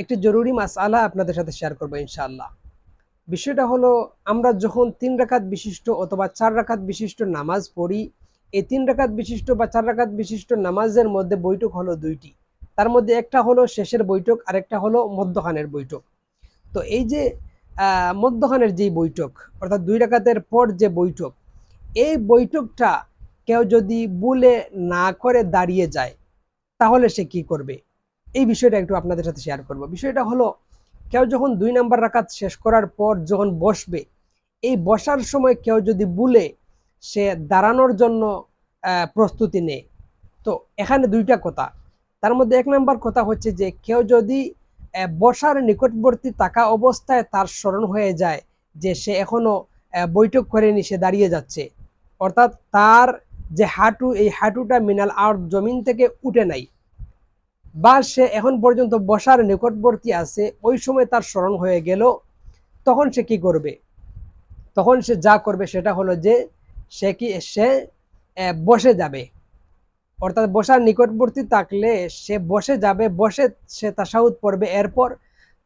একটি জরুরি মাসআলা আপনাদের সাথে শেয়ার করব ইনশাআল্লাহ। বিষয়টা হলো, আমরা যখন তিন রাকাত বিশিষ্ট অথবা চার রাকাত বিশিষ্ট নামাজ পড়ি, এই তিন রাকাত বিশিষ্ট বা চার রাকাত বিশিষ্ট নামাজের মধ্যে বৈঠক হলো দুইটি। তার মধ্যে একটা হলো শেষের বৈঠক, আরেকটা হলো মধ্যখানের বৈঠক। তো এই যে মধ্যখানের যেই বৈঠক, অর্থাৎ দুই রাকাতের পর যে বৈঠক, এই বৈঠকটা কেউ যদি বলে না করে দাঁড়িয়ে যায়, তাহলে সে কি করবে? এই বিষয়টা একটু আপনাদের সাথে শেয়ার করব। বিষয়টা হলো, কেউ যখন দুই নাম্বার রাকাত শেষ করার পর যখন বসবে, এই বসার সময় কেউ যদি বলে সে দাঁড়ানোর জন্য প্রস্তুতি নেয় তো এখানে দুইটা কথা। তার মধ্যে এক নাম্বার কথা হচ্ছে যে, কেউ যদি বসার নিকটবর্তী থাকা অবস্থায় তার স্মরণ হয়ে যায় যে সে এখনও বৈঠক করেনি, সে দাঁড়িয়ে যাচ্ছে। অর্থাৎ তার যে হাঁটু, এই হাঁটুটা মিনাল আর জমিন থেকে উঠে নাই। বা সে এখন পর্যন্ত বসার নিকটবর্তী আছে, ওই সময় তার স্মরণ হয়ে গেল, তখন সে কি করবে? তখন সে যা করবে সেটা হলো যে, সে কি, সে বসে যাবে। অর্থাৎ বসার নিকটবর্তী থাকলে সে বসে যাবে, বসে সে তাসাউদ পড়বে, এরপর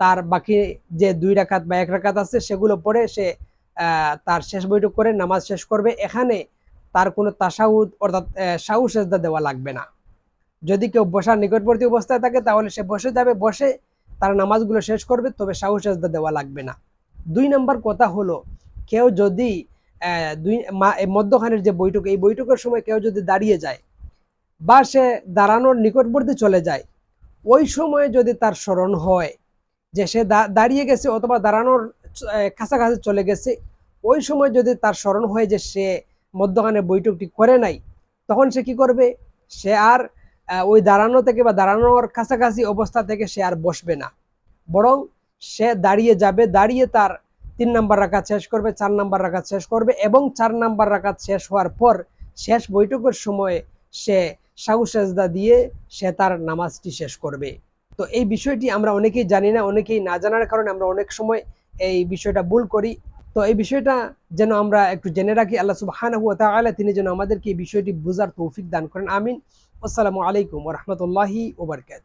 তার বাকি যে দুই রাকাত বা এক রাকাত আছে সেগুলো পড়ে সে তার শেষ বৈঠক করে নামাজ শেষ করবে। এখানে তার কোনো তাসাউদ অর্থাৎ সাউ সেজদা দেওয়া লাগবে না। যদি কেউ বসার নিকটবর্তী অবস্থায় থাকে, তাহলে সে বসে যাবে, বসে তার নামাজগুলো শেষ করবে, তবে সাহু সেজদা দেওয়া লাগবে না। দুই নম্বর কথা হলো, কেউ যদি দুই মধ্যখানের যে বৈঠক, এই বৈঠকের সময় কেউ যদি দাঁড়িয়ে যায় বা সে দাঁড়ানোর নিকটবর্তী চলে যায়, ওই সময় যদি তার স্মরণ হয় যে সে দাঁড়িয়ে গেছে অথবা দাঁড়ানোর কাছাকাছি চলে গেছে, ওই সময় যদি তার স্মরণ হয় যে সে মধ্যখানে বৈঠকটি করে নাই, তখন সে কি করবে? সে আর ওই দাঁড়ানো থেকে বা দাঁড়ানোর কাছাকাছি অবস্থা থেকে সে আর বসবে না। বরং সে দাঁড়িয়ে যাবে, দাঁড়িয়ে তার তিন নাম্বার রাকাত শেষ করবে, চার নাম্বার রাকাত শেষ করবে এবং চার নাম্বার রাকাত শেষ হওয়ার পর শেষ বৈঠকের সময় সে সেজদা দিয়ে সে তার নামাজটি শেষ করবে। তো এই বিষয়টি আমরা অনেকেই জানি না, অনেকেই না জানার কারণে আমরা অনেক সময় এই বিষয়টা ভুল করি। তো এই বিষয়টা যেন আমরা একটু জেনে রাখি, আল্লাহ সুবহানাহু ওয়া তাআলা তিনি যেন আমাদেরকে এই বিষয়টি বোঝার তৌফিক দান করেন, আমিন। আসসালামু আলাইকুম রহমতুল্লাহি ওবরকাত